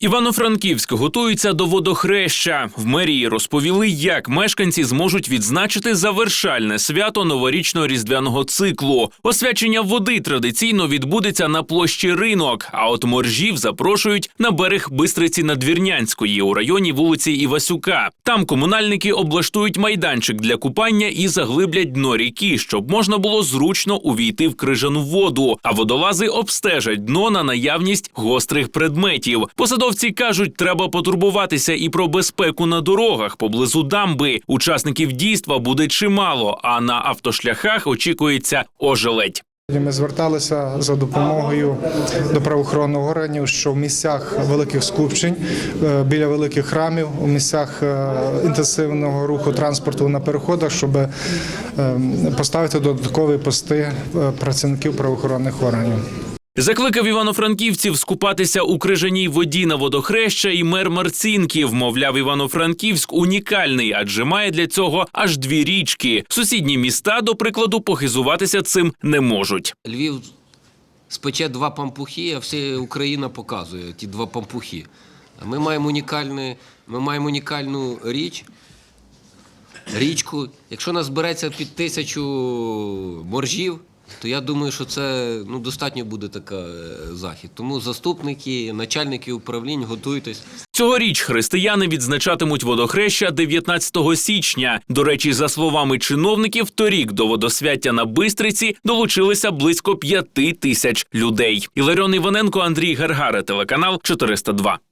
Івано-Франківськ готується до водохреща. В мерії розповіли, як мешканці зможуть відзначити завершальне свято новорічно-різдвяного циклу. Освячення води традиційно відбудеться на площі ринок. А от моржів запрошують на берег Бистриці Надвірнянської у районі вулиці Івасюка. Там комунальники облаштують майданчик для купання і заглиблять дно ріки, щоб можна було зручно увійти в крижану воду. А водолази обстежать дно на наявність гострих предметів. Посадовці кажуть, треба потурбуватися і про безпеку на дорогах поблизу дамби. Учасників дійства буде чимало, а на автошляхах очікується ожеледь. Ми зверталися за допомогою до правоохоронних органів, що в місцях великих скупчень, е, біля великих храмів, у місцях е, інтенсивного руху транспорту на переходах, щоб е, поставити додаткові пости працівників правоохоронних органів. Закликав івано-франківців скупатися у крижаній воді на водохреща і мер Марцінків. Мовляв, Івано-Франківськ унікальний, адже має для цього аж дві річки. Сусідні міста, до прикладу, похизуватися цим не можуть. Львів спече два пампухи, а вся Україна показує ті два пампухи. А ми маємо унікальну, ми маємо унікальну річ. Річку. Якщо нас збереться під тисячу моржів, то я думаю, що це ну, достатньо буде така е, захід. Тому заступники, начальники управлінь, готуйтесь. Цьогоріч християни відзначатимуть водохреща 19 січня. До речі, за словами чиновників, торік до водосвяття на Бистриці долучилися близько п'яти тисяч людей. Іларіон Іваненко, Андрій Гаргари, телеканал 402.